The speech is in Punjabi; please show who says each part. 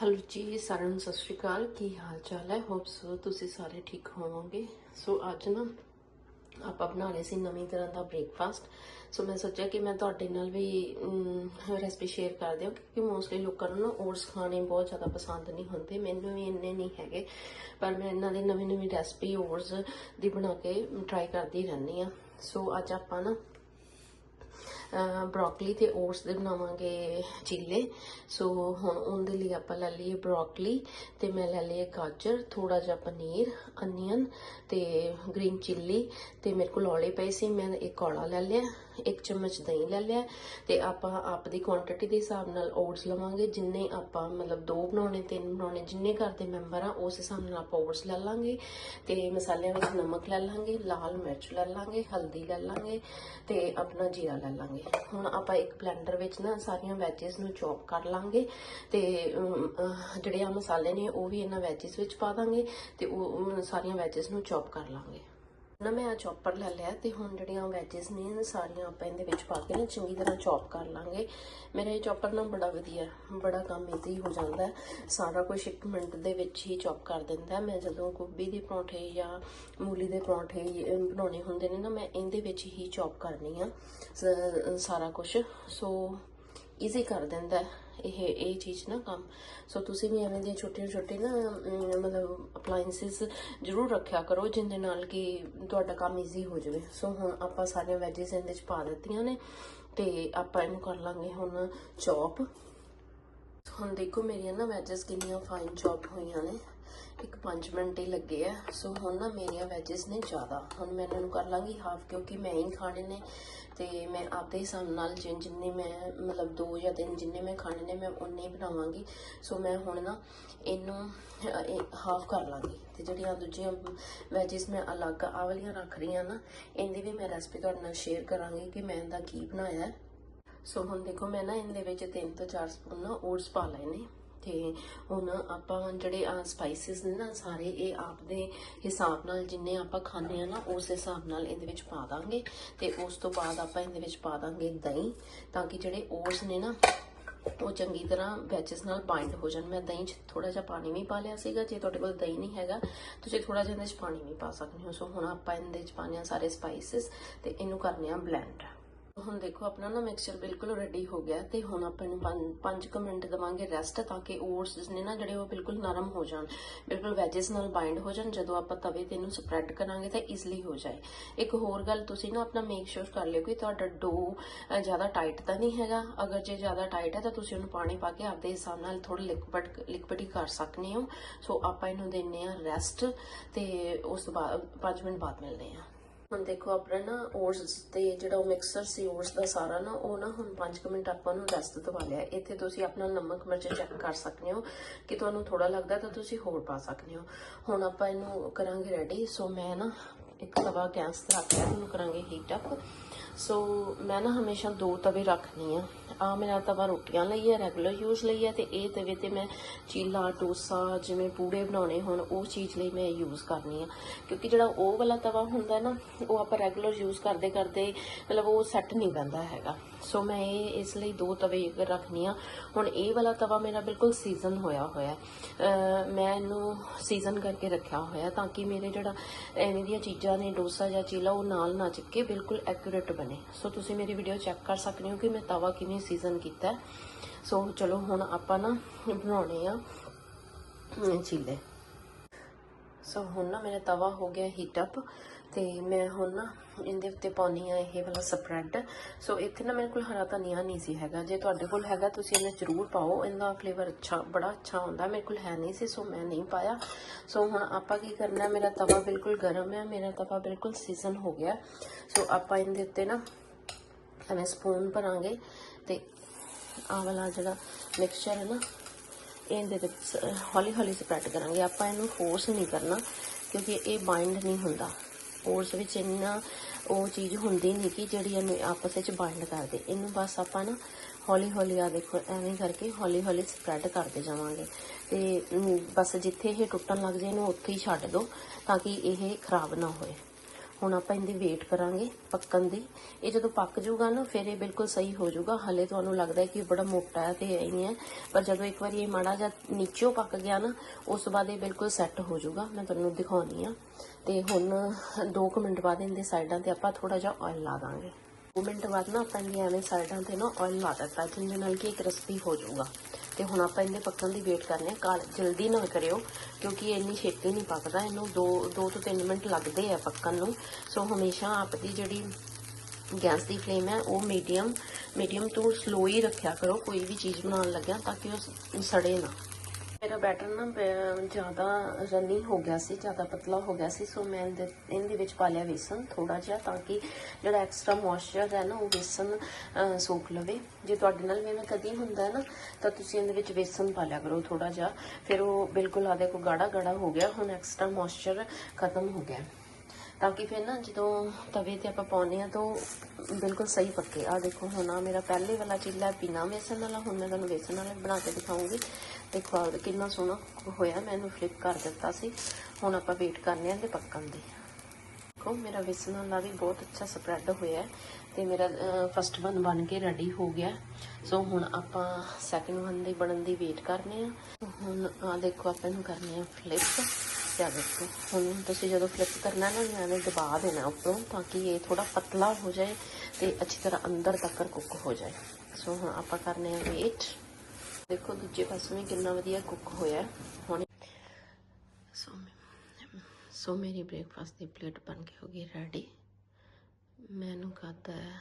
Speaker 1: ਹੈਲੋ ਜੀ, ਸਾਰਿਆਂ ਨੂੰ ਸਤਿ ਸ਼੍ਰੀ ਅਕਾਲ। ਕੀ ਹਾਲ ਚਾਲ ਹੈ? ਹੋਪ ਸੋ ਤੁਸੀਂ ਸਾਰੇ ਠੀਕ ਹੋਵੋਗੇ। ਸੋ ਅੱਜ ਨਾ ਆਪਾਂ ਬਣਾ ਰਹੇ ਸੀ ਨਵੀਂ ਤਰ੍ਹਾਂ ਦਾ ਬ੍ਰੇਕਫਾਸਟ ਸੋ ਮੈਂ ਸੋਚਿਆ ਕਿ ਮੈਂ ਤੁਹਾਡੇ ਨਾਲ ਵੀ ਰੈਸਪੀ ਸ਼ੇਅਰ ਕਰ ਦਿਆਂ, ਕਿਉਂਕਿ ਮੋਸਟਲੀ ਲੋਕਾਂ ਨੂੰ ਨਾ ਓਟਸ ਖਾਣੇ ਬਹੁਤ ਜ਼ਿਆਦਾ ਪਸੰਦ ਨਹੀਂ ਹੁੰਦੇ। ਮੈਨੂੰ ਵੀ ਇੰਨੇ ਨਹੀਂ ਹੈਗੇ, ਪਰ ਮੈਂ ਇਹਨਾਂ ਦੀ ਨਵੀਂ ਨਵੀਂ ਰੈਸਪੀ ਓਟਸ ਦੀ ਬਣਾ ਕੇ ਟਰਾਈ ਕਰਦੀ ਰਹਿੰਦੀ ਆ ਸੋ ਅੱਜ ਆਪਾਂ ਨਾ ਬ੍ਰੋਕਲੀ ਤੇ ਓਟਸ ਦੇ ਬਣਾਵਾਂਗੇ ਚੀਲੇ। ਸੋ ਹੁਣ ਉਹਦੇ ਲਈ ਆਪਾਂ ਲੈ ਲਈਏ ਬ੍ਰੋਕਲੀ ਤੇ ਮੈਂ ਲੈ ਲਈਏ ਗਾਜਰ ਥੋੜਾ ਜਿਹਾ ਪਨੀਰ ਅਨੀਅਨ ਤੇ ਗ੍ਰੀਨ ਚਿੱਲੀ ਤੇ ਮੇਰੇ ਕੋਲ ਔਲੇ ਪਏ ਸੀ, ਮੈਂ ਇੱਕ ਔਲਾ ਲੈ ਲਿਆ। ਇੱਕ ਚਮਚ ਦਹੀਂ ਲੈ ਲਿਆ ਤੇ ਆਪਾਂ ਆਪ ਦੀ ਕੁਆਂਟੀਟੀ ਦੇ ਹਿਸਾਬ ਨਾਲ ਓਟਸ ਲਵਾਂਗੇ, ਜਿੰਨੇ ਆਪਾਂ ਮਤਲਬ ਦੋ ਬਣਾਉਣੇ, ਤਿੰਨ ਬਣਾਉਣੇ, ਜਿੰਨੇ ਘਰ ਦੇ ਮੈਂਬਰ ਆ, ਉਸ ਹਿਸਾਬ ਨਾਲ ਆਪਾਂ ਓਟਸ ਲੈ ਲਾਂਗੇ ਤੇ ਮਸਾਲਿਆਂ ਵਿੱਚ ਨਮਕ ਲੈ ਲਾਂਗੇ, ਲਾਲ ਮਿਰਚ ਲੈ ਲਾਂਗੇ, ਹਲਦੀ ਲੈ ਲਾਂਗੇ ਤੇ ਆਪਣਾ ਜੀਰਾ ਲੈ ਲਾਂਗੇ। ਹੁਣ ਆਪਾਂ ਇੱਕ ਬਲੈਂਡਰ ਵਿੱਚ ਨਾ ਸਾਰੀਆਂ ਵੈਜਿਸ ਨੂੰ ਚੌਪ ਕਰ ਲਾਂਗੇ ਤੇ ਜਿਹੜੇ ਆ ਮਸਾਲੇ ਨੇ, ਉਹ ਵੀ ਇਹਨਾਂ ਵੈਜਿਸ ਵਿੱਚ ਪਾ ਦਾਂਗੇ ਤੇ ਉਹ ਸਾਰੀਆਂ ਵੈਜਿਸ ਨੂੰ ਚੌਪ ਕਰ ਲਾਂਗੇ। ਨਾ ਮੈਂ ਆ ਚੌਪਰ ਲੈ ਲਿਆ ਤੇ ਹੁਣ ਜਿਹੜੀਆਂ ਵੈਜਿਸ ਨੇ ਸਾਰੀਆਂ ਆਪਾਂ ਇਹਦੇ ਵਿੱਚ ਪਾ ਕੇ ਨਾ ਚੰਗੀ ਤਰ੍ਹਾਂ ਚੌਪ ਕਰ ਲਾਂਗੇ। ਮੇਰਾ ਇਹ ਚੌਪਰ ਨਾ ਬੜਾ ਵਧੀਆ, ਬੜਾ ਕੰਮ ਈਜ਼ੀ ਹੋ ਜਾਂਦਾ ਸਾਰਾ ਕੁਝ 1 ਮਿੰਟ ਦੇ ਵਿੱਚ ਹੀ ਚੌਪ ਕਰ ਦਿੰਦਾ ਮੈਂ ਜਦੋਂ ਗੋਭੀ ਦੇ ਪਰੌਂਠੇ ਜਾਂ ਮੂਲੀ ਦੇ ਪਰੌਂਠੇ ਬਣਾਉਣੇ ਹੁੰਦੇ ਨੇ ਨਾ, ਮੈਂ ਇਹਦੇ ਵਿੱਚ ਹੀ ਚੌਪ ਕਰਨੀ ਆ ਸਾਰਾ ਕੁਝ ਸੋ ਈਜ਼ੀ ਕਰ ਦਿੰਦਾ ਇਹ ਇਹ ਚੀਜ਼ ਨਾ ਕੰਮ। ਸੋ ਤੁਸੀਂ ਵੀ ਐਵੇਂ ਦੀਆਂ ਛੋਟੀਆਂ ਛੋਟੇ ਨਾ ਮਤਲਬ ਅਪਲਾਈਐਂਸਸ ਜ਼ਰੂਰ ਰੱਖਿਆ ਕਰੋ, ਜਿੰਦੇ ਨਾਲ ਕਿ ਤੁਹਾਡਾ ਕੰਮ ਈਜ਼ੀ ਹੋ ਜਾਵੇ। ਸੋ ਹੁਣ ਆਪਾਂ ਸਾਰੀਆਂ ਵੈਜਿਸ ਇਹਦੇ ਵਿੱਚ ਪਾ ਦਿੱਤੀਆਂ ਨੇ, ਤੇ ਆਪਾਂ ਇਹਨੂੰ ਕਰ ਲਾਂਗੇ ਹੁਣ ਚੌਪ ਹੁਣ ਦੇਖੋ ਮੇਰੀਆਂ ਨਾ ਵੈਜਸ ਕਿੰਨੀਆਂ ਫਾਈਨ ਚੌਪ ਹੋਈਆਂ ਨੇ। ਇੱਕ 5 ਮਿੰਟ ਹੀ ਲੱਗੇ ਆ। ਸੋ ਹੁਣ ਨਾ ਮੇਰੀਆਂ ਵੈਜਸ ਨੇ ਜ਼ਿਆਦਾ। ਹੁਣ ਮੈਂ ਇਹਨਾਂ ਨੂੰ ਕਰ ਲਾਂਗੀ ਹਾਫ ਕਿਉਂਕਿ ਮੈਂ ਹੀ ਖਾਣੇ ਨੇ ਤੇ ਮੈਂ ਆਪਦੇ ਹਿਸਾਬ ਨਾਲ ਜਿੰ- ਜਿੰਨੇ ਮੈਂ ਮਤਲਬ ਦੋ ਜਾਂ ਤਿੰਨ ਜਿੰਨੇ ਮੈਂ ਖਾਣੇ ਨੇ ਮੈਂ ਉਨੇ ਹੀ ਬਣਾਵਾਂਗੀ। ਸੋ ਮੈਂ ਹੁਣ ਨਾ ਇਹਨੂੰ ਹਾਫ ਕਰ ਲਾਂਗੀ। ਤੇ ਜਿਹੜੀਆਂ ਦੂਜੀਆਂ ਵੈਜਸ ਮੈਂ ਅਲੱਗ ਆਹ ਵਾਲੀਆਂ ਰੱਖ ਰਹੀ ਹਾਂ ਨਾ, ਇਹਦੀ ਵੀ ਮੈਂ ਰੈਸਪੀ ਤੁਹਾਡੇ ਨਾਲ ਸ਼ੇਅਰ ਕਰਾਂਗੀ ਕਿ ਮੈਂ ਇਹਦਾ ਕੀ ਬਣਾਇਆ। ਸੋ ਹੁਣ ਦੇਖੋ ਮੈਂ ਨਾ ਇਹਦੇ ਵਿੱਚ ਤਿੰਨ ਤੋਂ ਚਾਰ ਸਪੂਨ ਨਾ ਓਟਸ ਪਾ ਲਏ ਨੇ। ਤੇ ਹੁਣ ਆਪਾਂ ਜਿਹੜੇ ਆ ਸਪਾਈਸਿਸ ਨੇ ਨਾ ਸਾਰੇ ਇਹ ਆਪ ਦੇ ਹਿਸਾਬ ਨਾਲ ਜਿੰਨੇ ਆਪਾਂ ਖਾਂਦੇ ਆ ਨਾ, ਉਸ ਹਿਸਾਬ ਨਾਲ ਇਹਦੇ ਵਿੱਚ ਪਾ ਦਾਂਗੇ ਤੇ ਉਸ ਤੋਂ ਬਾਅਦ ਆਪਾਂ ਇਹਦੇ ਵਿੱਚ ਪਾ ਦਾਂਗੇ ਦਹੀਂ ਤਾਂ ਕਿ ਜਿਹੜੇ ਓਟਸ ਨੇ ਨਾ, ਉਹ ਚੰਗੀ ਤਰ੍ਹਾਂ ਵੈਜਸ ਨਾਲ ਬਾਈਂਡ ਹੋ ਜਾਣ। ਮੈਂ ਦਹੀਂ 'ਚ ਥੋੜਾ ਜਿਹਾ ਪਾਣੀ ਵੀ ਪਾ ਲਿਆ ਸੀਗਾ, ਜੇ ਤੁਹਾਡੇ ਕੋਲ ਦਹੀਂ ਨਹੀਂ ਹੈਗਾ ਤੁਸੀਂ ਥੋੜਾ ਜਿਹਾ ਇਹਦੇ 'ਚ ਪਾਣੀ ਵੀ ਪਾ ਸਕਦੇ ਹੋ। ਸੋ ਹੁਣ ਆਪਾਂ ਇਹਦੇ 'ਚ ਪਾਣੇ ਆ ਸਾਰੇ ਸਪਾਈਸਿਸ ਤੇ ਇਹਨੂੰ ਕਰਨੇ ਆ ਬਲੈਂਡ ਹੁਣ ਦੇਖੋ, ਆਪਣਾ ਨਾ ਮਿਕਸਚਰ ਬਿਲਕੁਲ ਰੈਡੀ ਹੋ ਗਿਆ ਤੇ ਹੁਣ ਆਪਾਂ ਇਹਨੂੰ 5 ਮਿੰਟ ਦਵਾਂਗੇ ਰੈਸਟ ਤਾਂ ਕਿ ਓਟਸ ਨੇ ਨਾ ਜਿਹੜੇ ਉਹ ਬਿਲਕੁਲ ਨਰਮ ਹੋ ਜਾਣ, ਬਿਲਕੁਲ ਵੈਜਸ ਨਾਲ ਬਾਈਂਡ ਹੋ ਜਾਣ, ਜਦੋਂ ਆਪਾਂ ਤਵੇ ਤੇ ਇਹਨੂੰ ਸਪਰੈਡ ਕਰਾਂਗੇ ਤਾਂ ਈਜ਼ੀਲੀ ਹੋ ਜਾਏ। ਇੱਕ ਹੋਰ ਗੱਲ ਤੁਸੀਂ ਨਾ ਆਪਣਾ ਮੇਕ ਸ਼ੋਰ ਕਰ ਲਿਓ ਕਿ ਤੁਹਾਡਾ ਡੋ ਜ਼ਿਆਦਾ ਟਾਈਟ ਤਾਂ ਨਹੀਂ ਹੈਗਾ। ਅਗਰ ਜੇ ਜ਼ਿਆਦਾ ਟਾਈਟ ਹੈ ਤਾਂ ਤੁਸੀਂ ਉਹਨੂੰ ਪਾਣੀ ਪਾ ਕੇ ਆਪਦੇ ਹਿਸਾਬ ਨਾਲ ਥੋੜਾ ਲਿਕਵਿਡ ਲਿਕਵਿਡ ਹੀ ਕਰ ਸਕਦੇ ਹੋ। ਸੋ ਆਪਾਂ ਇਹਨੂੰ ਦਿੰਨੇ ਆ ਰੈਸਟ ਤੇ ਉਸ ਤੋਂ ਬਾਅਦ 5 ਮਿੰਟ ਬਾਅਦ ਮਿਲਦੇ ਆ ਹੁਣ ਦੇਖੋ ਆਪਣਾ ਨਾ ਓਟਸ ਤੇ ਜਿਹੜਾ ਉਹ ਮਿਕਸਰ ਸੀ, ਓਟਸ ਦਾ ਸਾਰਾ ਨਾ, ਉਹ ਨਾ ਹੁਣ 5 ਮਿੰਟ ਆਪਾਂ ਨੂੰ ਰੈਸਟ ਦਵਾ ਲਿਆ। ਇੱਥੇ ਤੁਸੀਂ ਆਪਣਾ ਨਮਕ, ਮਿਰਚ ਚੈੱਕ ਕਰ ਸਕਦੇ ਹੋ ਕਿ ਤੁਹਾਨੂੰ ਥੋੜਾ ਲੱਗਦਾ ਤਾਂ ਤੁਸੀਂ ਹੋਰ ਪਾ ਸਕਦੇ ਹੋ। ਹੁਣ ਆਪਾਂ ਇਹਨੂੰ ਕਰਾਂਗੇ ਰੈਡੀ ਸੋ ਮੈਂ ਨਾ ਇੱਕ ਤਵਾ ਗੈਸ ਤੇ ਰੱਖ ਲਿਆ ਇਹਨੂੰ ਕਰਾਂਗੇ ਹੀਟ ਅਪ ਸੋ ਮੈਂ ਨਾ ਹਮੇਸ਼ਾ ਦੋ ਤਵੇ ਰੱਖਣੀ ਆ ਆ ਮੇਰਾ ਤਵਾ ਰੋਟੀਆਂ ਲਈ ਹੈ ਰੈਗੂਲਰ ਯੂਜ਼ ਲਈ ਹੈ ਤੇ ਇਹ ਤਵੇ ਤੇ ਮੈਂ ਚੀਲਾ, ਡੋਸਾ, ਜਿਵੇਂ ਪੂੜੇ ਬਣਾਉਣੇ ਹੋਣ, ਉਹ ਚੀਜ਼ ਲਈ ਮੈਂ ਯੂਜ਼ ਕਰਨੀ ਆ ਕਿਉਂਕਿ ਜਿਹੜਾ ਉਹ ਵਾਲਾ ਤਵਾ ਹੁੰਦਾ ਨਾ, ਉਹ ਆਪਾਂ ਰੈਗੂਲਰ ਯੂਜ਼ ਕਰਦੇ ਕਰਦੇ ਮਤਲਬ ਉਹ ਸੈੱਟ ਨਹੀਂ ਬੰਦਾ ਹੈਗਾ। ਸੋ ਮੈਂ ਇਹ ਇਸ ਲਈ ਦੋ ਤਵੇ ਰੱਖਨੀ ਆ ਹੁਣ ਇਹ ਵਾਲਾ ਤਵਾ ਮੇਰਾ ਬਿਲਕੁਲ ਸੀਜ਼ਨ ਹੋਇਆ ਹੋਇਆ ਮੈਂ ਇਹਨੂੰ ਸੀਜ਼ਨ ਕਰਕੇ ਰੱਖਿਆ ਹੋਇਆ ਤਾਂ ਕਿ ਮੇਰੇ ਜਿਹੜਾ ਐਵੇਂ ਦੀਆਂ ਚੀਜ਼ਾਂ ਨੇ ਡੋਸਾ ਜਾਂ ਚੀਲਾ ਉਹ ਨਾਲ ਨਾ ਚਿਪਕੇ, ਬਿਲਕੁਲ ਐਕੂਰੇਟ ਬਣੇ। ਸੋ ਤੁਸੀਂ ਮੇਰੀ ਵੀਡੀਓ ਚੈੱਕ ਕਰ ਸਕਦੇ ਹੋ ਕਿ ਮੈਂ ਤਵਾ ਕਿਵੇਂ ਸੀਜ਼ਨ ਕੀਤਾ ਸੋ ਚਲੋ, ਹੁਣ ਆਪਾਂ ਨਾ ਬਣਾਉਣੇ ਆ ਚੀਲੇ। ਸੋ ਹੁਣ ਨਾ ਮੇਰਾ ਤਵਾ ਹੋ ਗਿਆ ਹੀਟ ਅਪ ਤੇ ਮੈਂ ਹੁਣ ਨਾ ਇਹਦੇ ਉੱਤੇ ਪਾਉਣੀ ਆ ਇਹ ਵਾਲਾ ਸਪਰੈਡ ਸੋ ਇੱਥੇ ਨਾ ਮੇਰੇ ਕੋਲ ਹਰਾ ਧਨੀਆ ਨਹੀਂ ਸੀ ਹੈਗਾ। ਜੇ ਤੁਹਾਡੇ ਕੋਲ ਹੈਗਾ, ਤੁਸੀਂ ਇਹਨੂੰ ਜ਼ਰੂਰ ਪਾਓ। ਇਹਦਾ ਫਲੇਵਰ ਅੱਛਾ, ਬੜਾ ਅੱਛਾ ਹੁੰਦਾ ਮੇਰੇ ਕੋਲ ਹੈ ਨਹੀਂ ਸੀ ਸੋ ਮੈਂ ਨਹੀਂ ਪਾਇਆ। ਸੋ ਹੁਣ ਆਪਾਂ ਕੀ ਕਰਨਾ, ਮੇਰਾ ਤਵਾ ਬਿਲਕੁਲ ਗਰਮ ਹੈ ਮੇਰਾ ਤਵਾ ਬਿਲਕੁਲ ਸੀਜ਼ਨ ਹੋ ਗਿਆ। ਸੋ ਆਪਾਂ ਇਹਦੇ ਉੱਤੇ ਨਾ ਐਵੇਂ ਸਪੂਨ ਭਰਾਂਗੇ। ਤੇ ਆਹ ਵਾਲਾ ਜਿਹੜਾ ਮਿਕਸਚਰ ਹੈ ਨਾ, ਇਹਦੇ ਤੇ ਹੌਲੀ ਹੌਲੀ ਸਪਰੈਡ ਕਰਾਂਗੇ। ਆਪਾਂ ਇਹਨੂੰ ਫੋਰਸ ਨਹੀਂ ਕਰਨਾ, ਕਿਉਂਕਿ ਇਹ ਬਾਈਂਡ ਨਹੀਂ ਹੁੰਦਾ। ਸਪੋਰਟਸ ਵਿੱਚ ਇੰਨਾ ਉਹ ਚੀਜ਼ ਹੁੰਦੀ ਨਹੀਂ ਕਿ ਜਿਹੜੀ ਇਹਨੂੰ ਆਪਸ ਵਿੱਚ ਬਾਈਂਡ ਕਰਦੇ ਇਹਨੂੰ ਬਸ ਆਪਾਂ ਨਾ ਹੌਲੀ ਹੌਲੀ ਆ ਦੇਖੋ, ਐਵੇਂ ਕਰਕੇ ਹੌਲੀ ਹੌਲੀ ਸਪਰੈਡ ਕਰਦੇ ਜਾਵਾਂਗੇ। ਤੇ ਬਸ ਜਿੱਥੇ ਇਹ ਟੁੱਟਣ ਲੱਗ ਜਾਏ ਇਹਨੂੰ ਉੱਥੇ ਹੀ ਛੱਡ ਦਿਓ ਤਾਂ ਕਿ ਇਹ ਖਰਾਬ ਨਾ ਹੋਏ। ਹੁਣ ਆਪਾਂ ਇਹਦੀ ਵੇਟ ਕਰਾਂਗੇ ਪੱਕਣ ਦੀ। ਇਹ ਜਦੋਂ ਪੱਕ ਜਾਊਗਾ ਨਾ, ਫਿਰ ਇਹ ਬਿਲਕੁਲ ਸਹੀ ਹੋ ਜਾਊਗਾ। ਹਲੇ ਤੁਹਾਨੂੰ ਲੱਗਦਾ ਹੈ ਕਿ ਬੜਾ ਮੋਟਾ ਹੈ ਤੇ ਇਹ ਨਹੀਂ ਹੈ। ਪਰ ਜਦੋਂ ਇੱਕ ਵਾਰੀ ਇਹ ਮਾੜਾ ਜਿਹਾ ਨੀਚੋਂ ਪੱਕ ਗਿਆ ਨਾ, ਉਸ ਤੋਂ ਬਾਅਦ ਇਹ ਬਿਲਕੁਲ ਸੈੱਟ ਹੋ ਜਾਊਗਾ। ਮੈਂ ਤੁਹਾਨੂੰ ਦਿਖਾਉਣੀ ਆ। ਤੇ ਹੁਣ 2 ਮਿੰਟ ਬਾਅਦ ਇਹਦੇ ਸਾਈਡਾਂ ਤੇ ਆਪਾਂ ਥੋੜਾ ਜਿਹਾ ਆਇਲ ਲਾ ਦਾਂਗੇ। 2 ਮਿੰਟ ਬਾਅਦ ਨਾ ਆਪਾਂ ਇਹਦੀਆਂ ਐਵੇਂ ਸਾਈਡਾਂ ਤੇ ਨਾ ਆਇਲ ਲਾ ਦਿੱਤਾ, ਜਿਹਦੇ ਨਾਲ ਕਿ ਇਹ ਕ੍ਰਿਸਪੀ ਹੋ ਜਾਊਗਾ। ਤੇ ਹੁਣ ਆਪਾਂ ਇਹਨੇ ਪੱਕਣ ਦੀ ਵੇਟ ਕਰਨੇ ਆ। ਕਾਲ ਜਲਦੀ ਨਾ ਕਰਿਓ, ਕਿਉਂਕਿ ਇੰਨੀ ਛੇਤੀ ਨਹੀਂ ਪੱਕਦਾ। ਇਹਨੂੰ 2 2 ਤੋਂ 3 ਮਿੰਟ ਲੱਗਦੇ ਆ ਪੱਕਣ ਨੂੰ। ਸੋ ਹਮੇਸ਼ਾ ਆਪਦੀ ਜਿਹੜੀ ਗੈਸ ਦੀ ਫਲੇਮ ਹੈ, ਉਹ ਮੀਡੀਅਮ ਮੀਡੀਅਮ ਤੋਂ ਸਲੋ ਹੀ ਰੱਖਿਆ ਕਰੋ। ਕੋਈ ਵੀ ਚੀਜ਼ ਬਣਾਉਣ ਲੱਗਿਆ ਤਾਂ ਕਿ ਉਹ ਸੜੇ ਨਾ। ਮੇਰਾ ਬੈਟਰ ਨਾ ਬ- ਜ਼ਿਆਦਾ ਰਨੀ ਹੋ ਗਿਆ ਸੀ, ਜ਼ਿਆਦਾ ਪਤਲਾ ਹੋ ਗਿਆ ਸੀ ਸੋ ਮੈਂ ਇਹਦੇ ਵਿੱਚ ਪਾ ਲਿਆ ਵੇਸਨ ਥੋੜਾ ਜਿਹਾ ਤਾਂ ਕਿ ਜਿਹੜਾ ਐਕਸਟਰਾ ਮੋਇਸਚਰ ਹੈ ਨਾ ਉਹ ਵੇਸਨ ਸੋਖ ਲਵੇ। ਜੇ ਤੁਹਾਡੇ ਨਾਲ ਵੀ ਮੈਂ ਕਦੀ ਹੁੰਦਾ ਹੈ ਨਾ, ਤਾਂ ਤੁਸੀਂ ਇਹਦੇ ਵਿੱਚ ਵੇਸਨ ਪਾ ਲਿਆ ਕਰੋ ਥੋੜਾ ਜਿਹਾ। ਫਿਰ ਉਹ ਬਿਲਕੁਲ ਆਦੇ ਕੋ ਗਾੜਾ ਗਾੜਾ ਹੋ ਗਿਆ, ਹੁਣ ਐਕਸਟਰਾ ਮੋਇਸਚਰ ਖਤਮ ਹੋ ਗਿਆ। ਤਾਂ ਕਿ ਫਿਰ ਨਾ ਜਦੋਂ ਤਵੇ ਤੇ ਆਪਾਂ ਪਾਉਨੇ ਆ ਤਾਂ ਉਹ ਬਿਲਕੁਲ ਸਹੀ ਪੱਕੇ। ਆ ਦੇਖੋ, ਹੁਣ ਆ ਮੇਰਾ ਪਹਿਲੇ ਵਾਲਾ ਚਿੱਲਾ ਹੈ, ਬਿਨਾ ਵੇਸਣ ਵਾਲਾ। ਹੁਣ ਮੈਂ ਤੁਹਾਨੂੰ ਵੇਸਣ ਵਾਲਾ ਬਣਾ ਕੇ ਦਿਖਾਉਂਗੀ। ਦੇਖੋ, ਆਹ ਕਿੰਨਾ ਸੋਹਣਾ ਹੋਇਆ, ਮੈਂ ਇਹਨੂੰ ਫਲਿੱਪ ਕਰ ਦਿੱਤਾ ਸੀ। ਹੁਣ ਆਪਾਂ ਵੇਟ ਕਰਨੇ ਆ ਤੇ ਪੱਕਣ ਦੀ। ਦੇਖੋ, ਮੇਰਾ ਵੇਸਣ ਵਾਲਾ ਵੀ ਬਹੁਤ ਅੱਛਾ ਸਪਰੈਡ ਹੋਇਆ ਹੈ ਤੇ ਮੇਰਾ ਫਸਟ ਵਨ ਬਣ ਕੇ ਰੈਡੀ ਹੋ ਗਿਆ ਸੋ ਹੁਣ ਆਪਾਂ ਸੈਕਿੰਡ ਵਨ ਦੀ ਬਣਨ ਦੀ ਵੇਟ ਕਰਨੇ ਆ ਹੁਣ ਆ ਦੇਖੋ, ਆਪਾਂ ਇਹਨੂੰ ਕਰਨੇ ਆ ਫਲਿੱਪ ਆ ਦੇਖੋ ਹੁਣ ਤੁਸੀਂ ਜਦੋਂ ਫਲਿੱਪ ਕਰਨਾ ਨਾ ਇਹਨੂੰ ਐਵੇਂ ਦਬਾ ਦੇਣਾ ਉੱਪਰੋਂ ਤਾਂ ਕਿ ਇਹ ਥੋੜਾ ਪਤਲਾ ਹੋ ਜਾਏ ਤੇ ਅੱਛੀ ਤਰ੍ਹਾਂ ਅੰਦਰ ਤੱਕ ਕੁੱਕ ਹੋ ਜਾਏ। ਸੋ ਹੁਣ ਆਪਾਂ ਕਰਨੇ ਆ ਵੇਟ ਦੇਖੋ ਦੂਜੇ ਪਾਸੇ ਵੀ ਕਿੰਨਾ ਵਧੀਆ ਕੁੱਕ ਹੋਇਆ। ਹੁਣ ਸੋ ਸੋ ਮੇਰੀ ਬ੍ਰੇਕਫਾਸਟ ਦੀ ਪਲੇਟ ਬਣ ਕੇ ਹੋ ਗਈ ਰੈਡੀ ਮੈਨੂੰ ਖਾਤਾ ਹੈ।